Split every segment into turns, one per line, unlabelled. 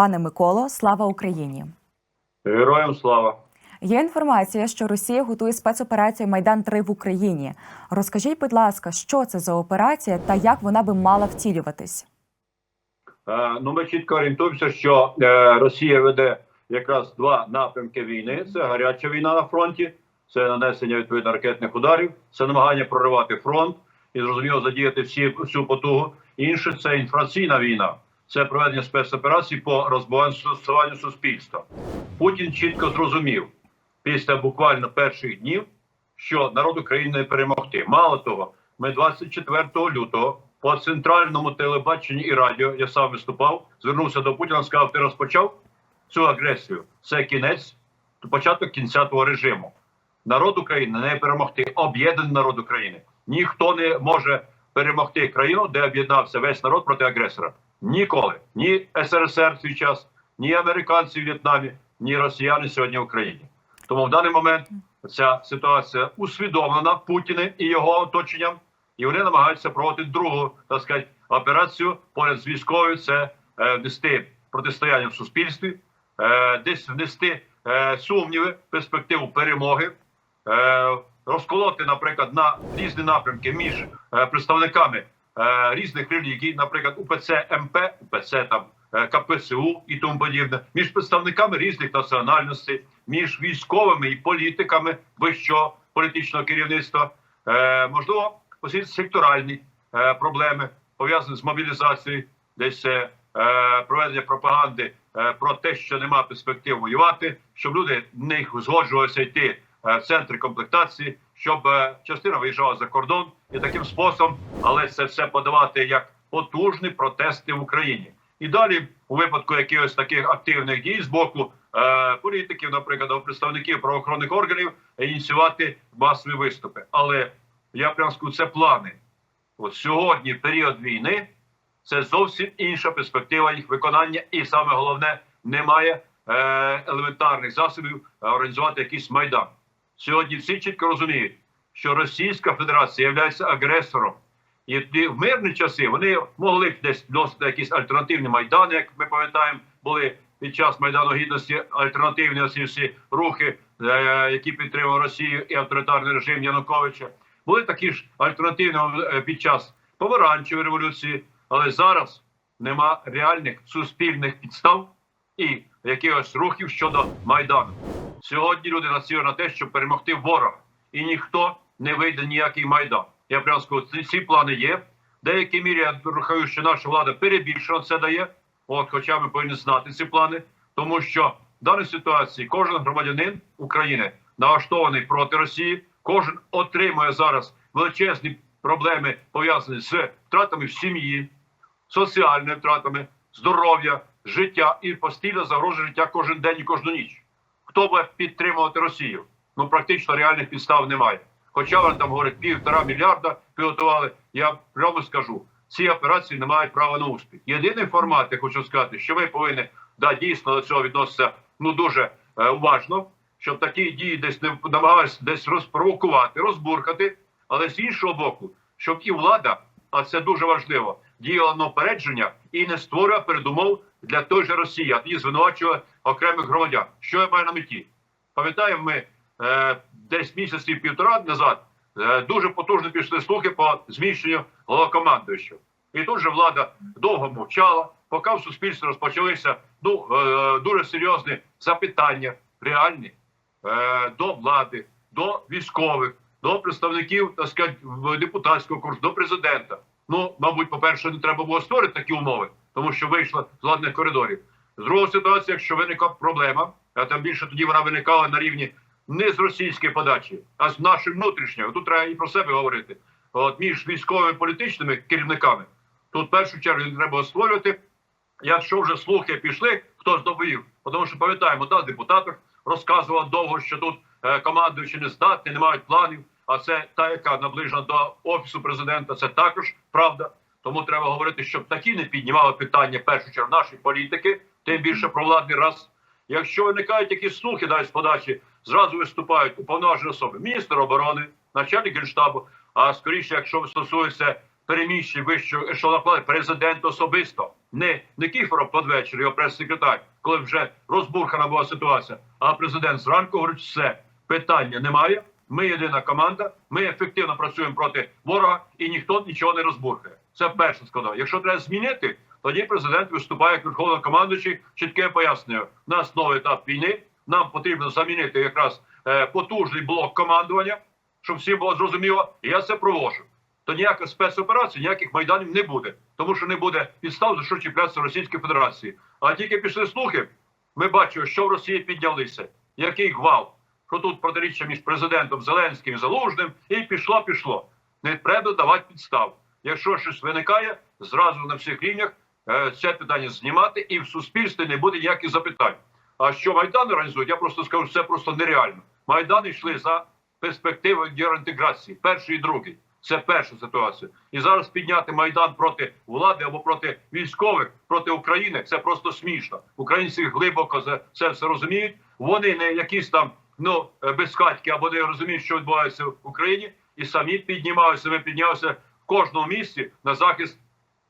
Пане Миколо, слава Україні!
Героям слава.
Є інформація, що Росія готує спецоперацію Майдан 3 в Україні. Розкажіть, будь ласка, що це за операція та як вона би мала втілюватись?
Е, ну, ми чітко орієнтуємося, що е, Росія веде якраз два напрямки війни: це гаряча війна на фронті, це нанесення відповідно ракетних ударів, це намагання проривати фронт і зрозуміло задіяти всі всю потугу. Інше це інформаційна війна, це проведення спецоперацій по розбалансуванню суспільства. Путін чітко зрозумів після буквально перших днів, що народ України не перемогти. Мало того, ми 24 лютого по центральному телебаченні і радіо я сам виступав, звернувся до Путіна, сказав, ти розпочав цю агресію. Це кінець, початок кінця того режиму. Народ України не перемогти, об'єднаний народ України. Ніхто не може перемогти країну, де об'єднався весь народ проти агресора. Ніколи. Ні СРСР в свій час, ні американці в В'єтнамі, ні росіяни сьогодні в Україні. Тому в даний момент ця ситуація усвідомлена Путіним і його оточенням, і вони намагаються проводити другу так сказати, операцію поряд з військовою. Це е, внести протистояння в суспільстві, е, десь внести е, сумніви, перспективу перемоги, е, розколоти, наприклад, на різні напрямки між е, представниками різних релігій, наприклад, УПЦ МП, УПЦ там е, КПСУ і тому подібне, між представниками різних національностей, між військовими і політиками вищого політичного керівництва, е, можливо, секторальні е, проблеми пов'язані з мобілізацією, десь е, е, проведення пропаганди е, про те, що нема перспектив воювати, щоб люди не згоджувалися йти е, центри комплектації, щоб е, частина виїжджала за кордон і таким способом, але це все подавати як потужні протести в Україні. І далі, у випадку якихось таких активних дій з боку е, політиків, наприклад, представників правоохоронних органів, ініціювати масові виступи. Але я прям скажу, це плани. От сьогодні період війни це зовсім інша перспектива їх виконання, і саме головне, немає е, елементарних засобів е, організувати якийсь майдан. Сьогодні всі чітко розуміють, що Російська Федерація є агресором, і в мирні часи вони могли б десь вносити якісь альтернативні майдани, як ми пам'ятаємо, були під час майдану гідності альтернативні оці всі рухи, е, які підтримував Росію і авторитарний режим Януковича. Були такі ж альтернативні е, під час помаранчевої революції, але зараз нема реальних суспільних підстав і якихось рухів щодо майдану. Сьогодні люди націлені на те, щоб перемогти ворога, і ніхто не вийде ніякий майдан. Я прямо скажу, ці, плани є. В деякій мірі я рахую, що наша влада перебільшено це дає. От, хоча ми повинні знати ці плани, тому що в даній ситуації кожен громадянин України налаштований проти Росії, кожен отримує зараз величезні проблеми пов'язані з втратами в сім'ї, соціальними втратами, здоров'я, життя і постійно загрожує життя кожен день і кожну ніч. Хто буде підтримувати Росію? Ну практично реальних підстав немає. Хоча вони там говорять півтора мільярда підготували. Я прямо скажу, ці операції не мають права на успіх. Єдиний формат, я хочу сказати, що ми повинні да дійсно до цього відноситися ну дуже е, уважно, щоб такі дії десь не намагалися десь розпровокувати, розбурхати, але з іншого боку, щоб і влада, а це дуже важливо, діяла на опередження і не створювала передумов для той же Росії, а тоді звинувачувала окремих громадян. Що я маю на меті? Пам'ятаємо, ми е, десь місяців півтора назад е, дуже потужно пішли слухи по зміщенню головнокомандуючого. І тут же влада довго мовчала, поки в суспільстві розпочалися ну, е, дуже серйозні запитання, реальні е, до влади, до військових, до представників так сказати, депутатського курсу, до президента. Ну, мабуть, по-перше, не треба було створити такі умови, тому що вийшла з владних коридорів. З другої ситуації, якщо виникла проблема, а там більше тоді вона виникала на рівні не з російської подачі, а з нашої внутрішньої. Тут треба і про себе говорити. От між військовими політичними керівниками. Тут в першу чергу треба створювати. Якщо вже слухи пішли, хто здобув, тому що пам'ятаємо, да, депутатах розказував довго, що тут е, командуючі не здатні, не мають планів. А це та, яка наближена до офісу президента, це також правда. Тому треба говорити, щоб такі не піднімали питання в першу чергу наші політики, тим більше про владний раз. Якщо виникають якісь слухи, дай з подачі, зразу виступають уповноважені особи, міністр оборони, начальник генштабу. А скоріше, якщо стосується переміщень вищого ешелону влади, президент особисто. Не, не Кіфоров під вечір, його прес-секретар, коли вже розбурхана була ситуація. А президент зранку говорить, все, питання немає. Ми єдина команда, ми ефективно працюємо проти ворога і ніхто нічого не розбурхає. Це перша складова. Якщо треба змінити, тоді президент виступає як верховнокомандуючий, чітке пояснює. У нас новий етап війни. Нам потрібно замінити якраз е, потужний блок командування, щоб всім було зрозуміло. І я це провожу. То ніяких спецоперацій, ніяких майданів не буде, тому що не буде підстав за що чіплятися Російської Федерації. А тільки пішли слухи. Ми бачимо, що в Росії піднялися, який гвалт, що тут протиріччя між президентом Зеленським і Залужним, і пішло, пішло. Не треба давати підстав. Якщо щось виникає, зразу на всіх рівнях це питання знімати, і в суспільстві не буде ніяких запитань. А що Майдан організують, я просто скажу, це просто нереально. Майдан йшли за перспективою євроінтеграції, перший і другий. Це перша ситуація. І зараз підняти майдан проти влади або проти військових проти України це просто смішно. Українці глибоко це все розуміють. Вони не якісь там ну е, безхатьки або не розуміють, що відбувається в Україні, і самі піднімаються. Ми піднялися в кожному місці на захист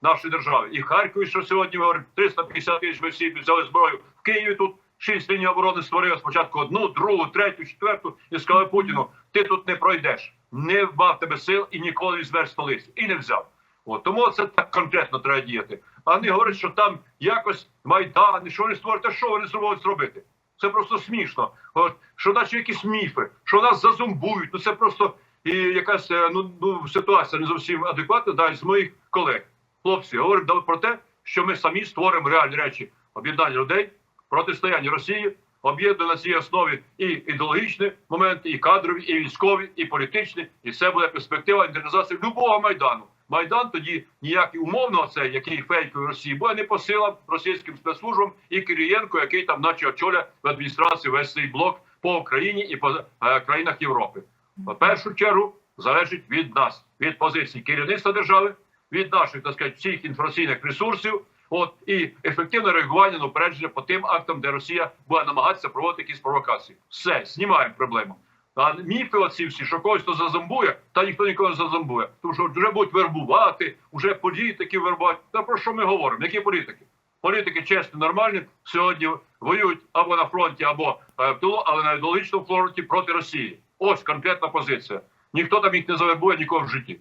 нашої держави. І в Харкові, що сьогодні ми говоримо, 350 тисяч ми взяли зброю в Києві. Тут шість ліній оборони створили спочатку одну, другу, третю, четверту і сказали Путіну: ти тут не пройдеш, не вбав тебе сил і ніколи не візьмеш столицю. І не взяв. От тому це так конкретно треба діяти. А не говорять, що там якось майдан, що вони створять, а що вони зробили зробити. Це просто смішно. От що наче якісь міфи, що нас зазумбують. Ну це просто і якась е, ну, ну ситуація не зовсім адекватна. Да, з моїх колег. Хлопці говорять про те, що ми самі створимо реальні речі об'єднання людей, протистояння Росії, об'єднання на цій основі і ідеологічні моменти, і кадрові, і військові, і політичні, і це буде перспектива інтернізації любого майдану. Майдан тоді ніякий умовно цей, який фейковий Росії, буде не по силам російським спецслужбам і Кирієнко, який там, наче очоля в адміністрації весь цей блок по Україні і по е, країнах Європи. В першу чергу залежить від нас, від позиції керівництва держави, від наших так сказати, всіх інформаційних ресурсів. От і ефективне реагування на упередження по тим актам, де Росія буде намагатися проводити якісь провокації. Все, знімаємо проблему. А міфи оці всі, що когось хто зазомбує, та ніхто нікого не зазомбує. Тому що вже будуть вербувати, вже політики вербувати. Та про що ми говоримо? Які політики? Політики чесні, нормальні сьогодні воюють або на фронті, або е, в тилу, але на ідеологічному фронті проти Росії. Ось конкретна позиція. Ніхто там їх не завербує нікого в житті.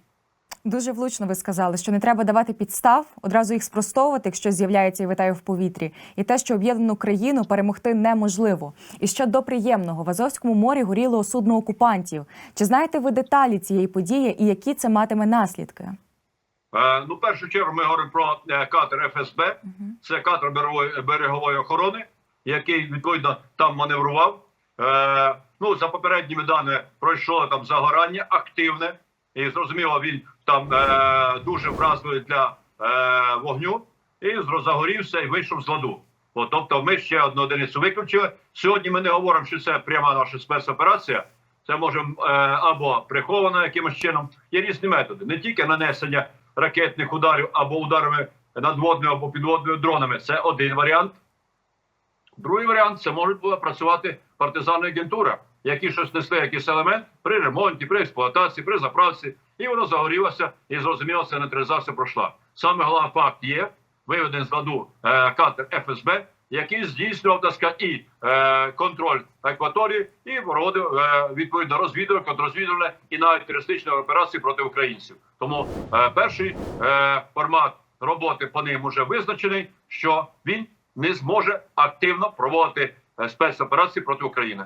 Дуже влучно ви сказали, що не треба давати підстав, одразу їх спростовувати, якщо з'являється і витає в повітрі, і те, що об'єднану країну перемогти неможливо. І що до приємного в Азовському морі горіло судно окупантів. Чи знаєте ви деталі цієї події і які це матиме наслідки?
Е, ну, в першу чергу ми говоримо про е, катер ФСБ. Це катер берегової, берегової охорони, який відповідно там маневрував. Е, ну, за попередніми даними пройшло там загорання активне, і зрозуміло, він там е, дуже вразливий для е, вогню, і зрозагорівся і вийшов з ладу. От, тобто, ми ще одну одиницю виключили. Сьогодні ми не говоримо, що це пряма наша спецоперація. Це може е, або приховано якимось чином. Є різні методи, не тільки нанесення ракетних ударів або ударами надводними або підводними дронами. Це один варіант. Другий варіант це була працювати партизанна агентура, які щось несли якийсь елемент при ремонті, при експлуатації, при заправці, і воно загорілося, і зрозуміло, це нейтралізація пройшла. Саме головний факт є виведений з ладу е, катер ФСБ, який здійснював так сказати, і е, контроль акваторії, і проводив е, відповідно розвідування, контррозвідувальне і навіть терористичні операції проти українців. Тому е, перший е, формат роботи по ним уже визначений, що він не зможе активно проводити е, спецоперації проти України.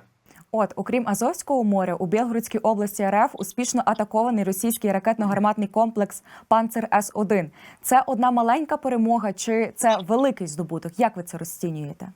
От, окрім Азовського моря, у Білгородській області РФ успішно атакований російський ракетно-гарматний комплекс Панцер С 1 Це одна маленька перемога, чи це великий здобуток? Як ви це розцінюєте?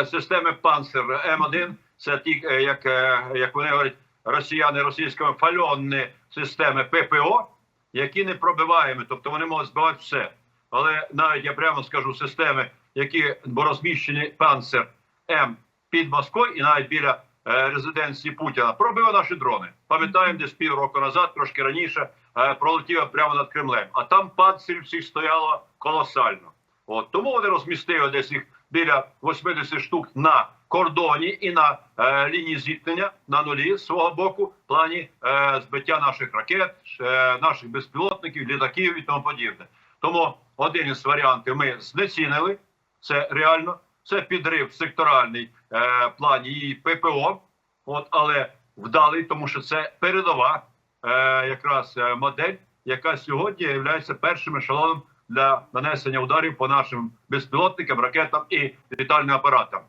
Е, Системи Панцер М1 це ті, е, як, е, як вони говорять, росіяни російськими фальонні системи ППО, які не пробиваємо, тобто вони можуть збивати все. Але навіть я прямо скажу системи, які розміщені панцер М під Москвою і навіть біля резиденції Путіна, пробили наші дрони. Пам'ятаємо, десь півроку назад, трошки раніше, е, пролетіло прямо над Кремлем. А там панцирів всіх стояло колосально. От тому вони розмістили десь їх біля 80 штук на кордоні і на е, лінії зіткнення на нулі з свого боку в плані е, збиття наших ракет, е, наших безпілотників, літаків і тому подібне. Тому один із варіантів ми знецінили. Це реально, це підрив секторальний е, плані і ППО. От, але вдалий, тому що це передова е, якраз е, модель, яка сьогодні є першим ешелоном для нанесення ударів по нашим безпілотникам, ракетам і літальним апаратам.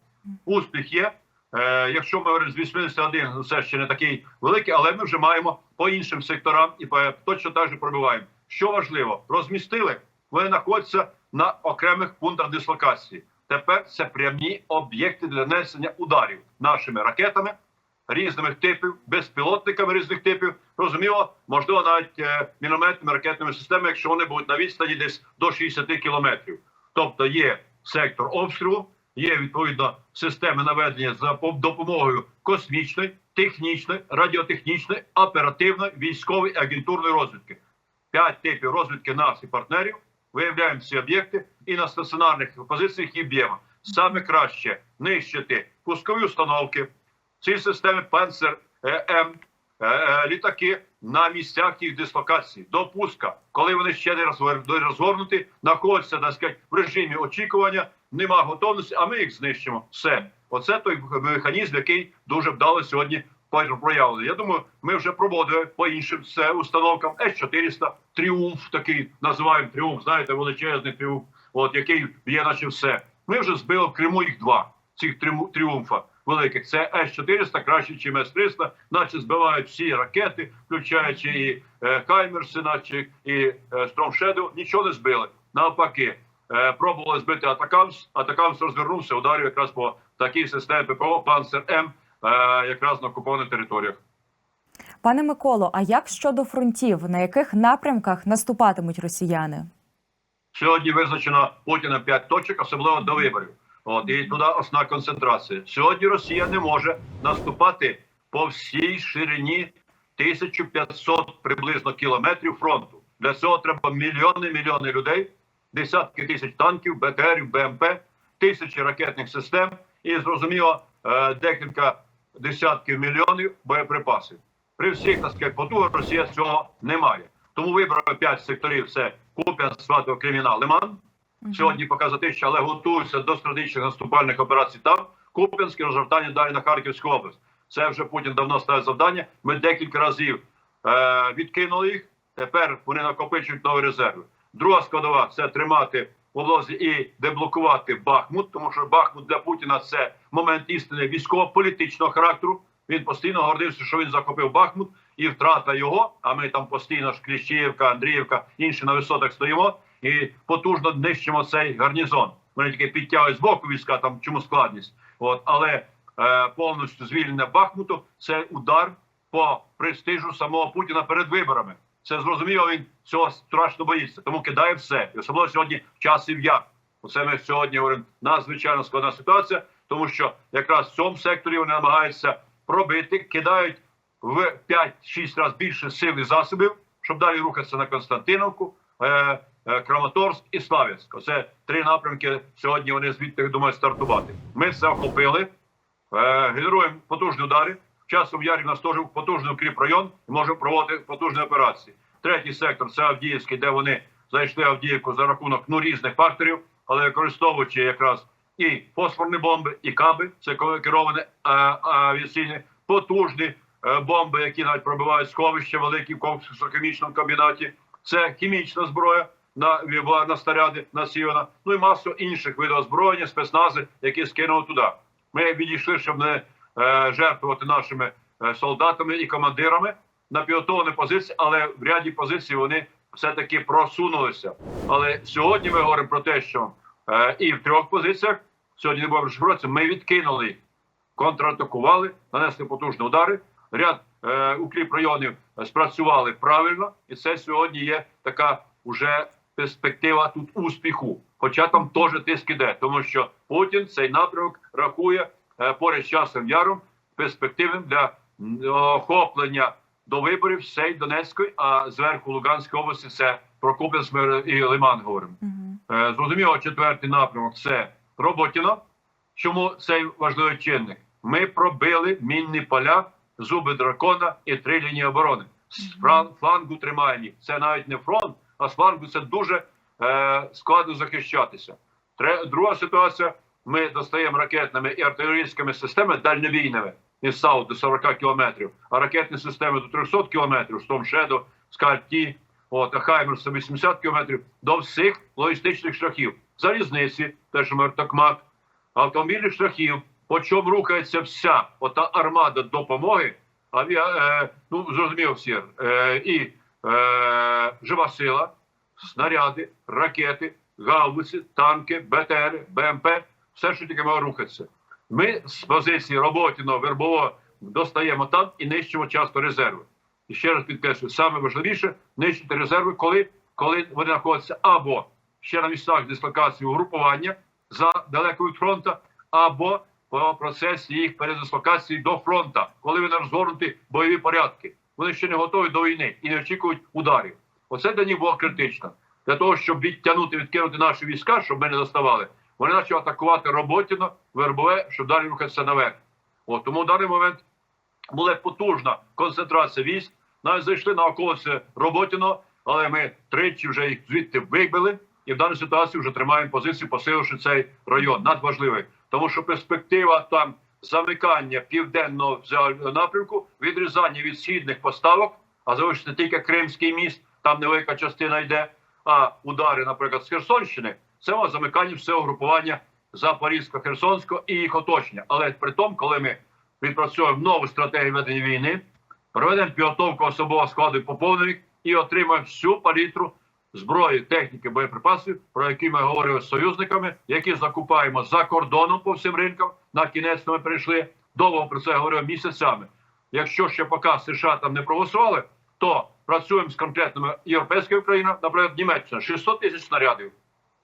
Успіх є. Е, якщо ми говоримо з 81, ну, це ще не такий великий, але ми вже маємо по іншим секторам і по, точно так же пробиваємо. Що важливо, розмістили, вони знаходяться на окремих пунктах дислокації. Тепер це прямі об'єкти для нанесення ударів нашими ракетами різних типів, безпілотниками різних типів. Розуміло, можливо, навіть е, мінометними ракетними системами, якщо вони будуть на відстані десь до 60 кілометрів. Тобто є сектор обстрілу, є відповідно системи наведення за допомогою космічної, технічної, радіотехнічної, оперативної, військової агентурної розвідки. П'ять типів розвідки і партнерів. Виявляємо ці об'єкти і на стаціонарних позиціях їх б'ємо. Саме краще нищити пускові установки, ці системи Панцер е, М, е, е, літаки на місцях їх дислокації до пуска, коли вони ще не розгорнуті, знаходяться так сказати, в режимі очікування, нема готовності, а ми їх знищимо. Все, оце той механізм, який дуже вдало сьогодні проявлений. Я думаю, ми вже проводили по іншим установкам С-400, тріумф такий називаємо тріумф. Знаєте, величезний тріумф, от який є, наче все. Ми вже збили в Криму їх два цих тріумф- тріумфа великих. Це С-400 краще, ніж С-300, наче збивають всі ракети, включаючи і е, Хаймерси, наче і е, Shadow. Нічого не збили. Навпаки, е, пробували збити Атакамс. Атакамс розвернувся, ударив якраз по такій системі ППО Панцер М, якраз на окупованих територіях.
Пане Миколо, а як щодо фронтів, на яких напрямках наступатимуть росіяни?
Сьогодні визначено Путіна 5 точок, особливо до виборів. От і туди основна концентрація. Сьогодні Росія не може наступати по всій ширині 1500 приблизно кілометрів фронту. Для цього треба мільйони мільйони людей, десятки тисяч танків, БТРів, БМП, тисячі ракетних систем і зрозуміло е, декілька десятків мільйонів боєприпасів. При всіх так сказати, потугах Росія цього не має. Тому вибрали 5 секторів: це Куп'янськ, Сватов, Кремінал, Лиман. Сьогодні показати, що але готуються до стратегічних наступальних операцій там. Куп'янське розгортання далі на Харківську область. Це вже Путін давно ставить завдання. Ми декілька разів е, відкинули їх. Тепер вони накопичують нові резерви. Друга складова це тримати в і деблокувати Бахмут, тому що Бахмут для Путіна це момент істини військово-політичного характеру. Він постійно гордився, що він захопив Бахмут, і втрата його. А ми там постійно ж Кліщіївка, Андріївка, інші на висотах стоїмо і потужно нищимо цей гарнізон. Вони тільки підтягують з боку війська, там чому складність. От але е, повністю звільнення Бахмуту це удар по престижу самого Путіна перед виборами. Це зрозуміло. Він цього страшно боїться, тому кидає все. І особливо сьогодні в як. Оце ми сьогодні говоримо надзвичайно складна ситуація, тому що якраз в цьому секторі вони намагаються пробити, кидають в 5-6 разів більше сил і засобів, щоб далі рухатися на Константиновку, е, е, Краматорськ і Славянськ. Оце три напрямки. Сьогодні вони звідти думають стартувати. Ми це охопили, е, генеруємо потужні удари. Часом ярі нас потужний укріп район і можемо проводити потужні операції. Третій сектор це Авдіївський, де вони зайшли Авдіївку за рахунок ну різних факторів, але використовуючи якраз і фосфорні бомби, і каби, це керовані авіаційні, потужні е, бомби, які навіть пробивають сховища великі в коксохімічному комбінаті. Це хімічна зброя на на снаряди насіяна. Ну і масу інших видів озброєння, спецнази, які скинули туди. Ми відійшли, щоб не е, жертвувати нашими е, солдатами і командирами на підготовлені позиції, але в ряді позицій вони все-таки просунулися. Але сьогодні ми говоримо про те, що е, і в трьох позиціях сьогодні не будемо розшифровуватися, ми відкинули контратакували, нанесли потужні удари. Ряд е, укріп районів спрацювали правильно, і це сьогодні є така уже перспектива тут успіху. Хоча там теж тиск іде, тому що Путін цей напрямок рахує е, поряд з часом яром перспективним для охоплення до виборів всієї Донецької, а зверху Луганської області це Прокуп'янськ і Лиман говоримо.
Мгм.
Е, Зрозуміло, четвертий напрямок це Роботіно. Чому цей важливий чинник? Ми пробили мінні поля, зуби дракона і три лінії оборони. З флангу тримаємо. Це навіть не фронт, а з флангу це дуже е, складно захищатися. Друга ситуація: ми достаємо ракетними і артилерійськими системами дальньовійними із САУ до 40 кілометрів, а ракетні системи до 300 кілометрів, Стомшедо, Скальті, от, а Хаймер 180 кілометрів до всіх логістичних шляхів. Залізниці, те, що ми Токмак, автомобільних шляхів, по чому рухається вся ота армада допомоги, авіа, е, ну зрозуміло всі, е, і е, жива сила, снаряди, ракети, гаубиці, танки, БТР, БМП, все, що тільки має рухатися. Ми з позиції роботіного вербового достаємо там і нищимо часто резерви. І ще раз підкреслюю, саме важливіше нищити резерви, коли, коли вони знаходяться або ще на місцях дислокації угрупування за далеко від фронту, або по процесі їх передислокації до фронту, коли вони розгорнуті бойові порядки. Вони ще не готові до війни і не очікують ударів. Оце для них було критично. Для того, щоб відтягнути, відкинути наші війська, щоб ми не доставали, вони почали атакувати Роботіно, Вербове, щоб далі рухатися наверх. От, тому в даний момент була потужна концентрація військ. Навіть зайшли на околиці Роботіно, але ми тричі вже їх звідти вибили. І в даній ситуації вже тримаємо позицію, посиливши цей район. Надважливий. Тому що перспектива там замикання південного напрямку, відрізання від східних поставок, а залишиться тільки Кримський міст, там невелика частина йде. А удари, наприклад, з Херсонщини, це замикання всього групування Запорізько-Херсонського і їх оточення. Але при тому, коли ми відпрацьовуємо нову стратегію ведення війни, проведемо підготовку особового складу і поповнених і отримаємо всю палітру зброї, техніки, боєприпасів, про які ми говорили з союзниками, які закупаємо за кордоном по всім ринкам. На кінець ми прийшли. Довго про це говорив місяцями. Якщо ще поки США там не проголосували, то працюємо з конкретними європейськими країнами, наприклад, Німеччина 600 тисяч снарядів.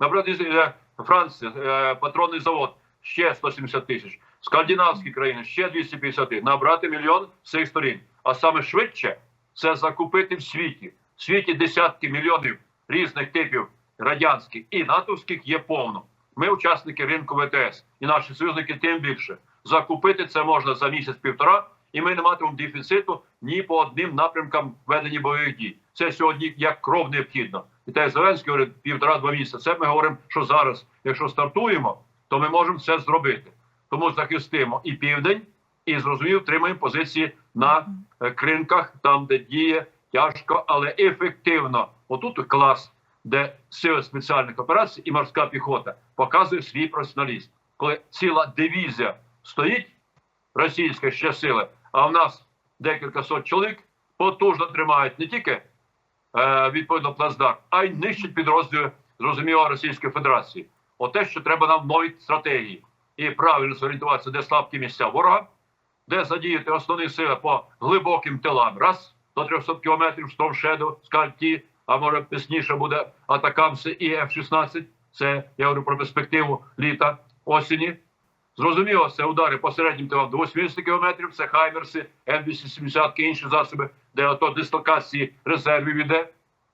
Наприклад, е, Франція, е, патронний завод ще 170 тисяч. Скандинавські країни ще 250 тисяч. Набрати мільйон з цих сторін. А саме швидше це закупити в світі. В світі десятки мільйонів різних типів радянських і натовських є повно. Ми учасники ринку ВТС, і наші союзники тим більше. Закупити це можна за місяць-півтора, і ми не матимемо дефіциту ні по одним напрямкам ведення бойових дій. Це сьогодні як кров необхідно. І те Зеленський говорить півтора-два місяці. Це ми говоримо, що зараз, якщо стартуємо, то ми можемо це зробити. Тому захистимо і південь, і зрозумів, тримаємо позиції на е, кринках, там де діє тяжко, але ефективно. Отут клас, де сили спеціальних операцій і морська піхота показує свій професіоналізм. Коли ціла дивізія стоїть, російська ще сили, а в нас декілька сот чоловік потужно тримають не тільки відповідно плацдарм, а й нищать підрозділи зрозуміло Російської Федерації. Оте, що треба нам в новій стратегії і правильно зорієнтуватися, де слабкі місця ворога, де задіяти основні сили по глибоким тилам. Раз до 300 кілометрів Стромшеду, Скальті, а може пізніше буде Атакамси і F-16. Це я говорю про перспективу літа осені. Зрозуміло, це удари по середнім тилам до 80 кілометрів, це Хаймерси, М270 і інші засоби, де ото дислокації резервів іде.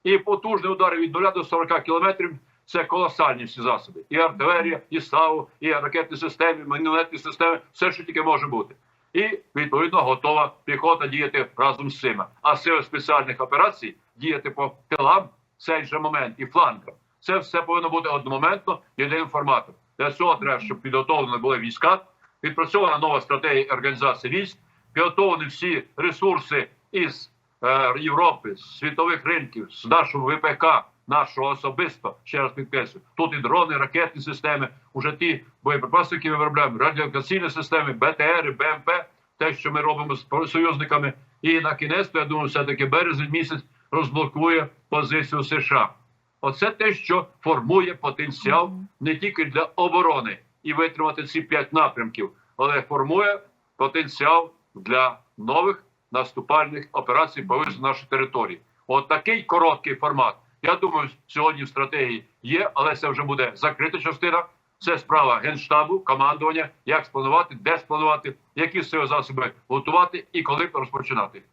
І потужні удари від 0 до 40 кілометрів це колосальні всі засоби. І артилерія, і САУ, і ракетні системи, і мінометні системи, все, що тільки може бути. І відповідно готова піхота діяти разом з цими. А сили спеціальних операцій діяти по тилам цей же момент і флангам. Це все повинно бути одномоментно єдиним форматом. Для цього треба, щоб підготовлені були війська, відпрацьована нова стратегія організації військ, підготовлені всі ресурси із е, Європи, з світових ринків, з нашого ВПК, нашого особисто, ще раз підкреслю, тут і дрони, ракетні системи, уже ті боєприпаси, які ми виробляємо, радіолокаційні системи, БТР, БМП, те, що ми робимо з союзниками. І на кінець, я думаю, все-таки березень місяць розблокує позицію США. Оце те, що формує потенціал не тільки для оборони і витримати ці п'ять напрямків, але формує потенціал для нових наступальних операцій по нашу нашої території. От такий короткий формат. Я думаю, сьогодні в стратегії є, але це вже буде закрита частина. Це справа генштабу, командування, як спланувати, де спланувати, які сили засоби готувати і коли розпочинати.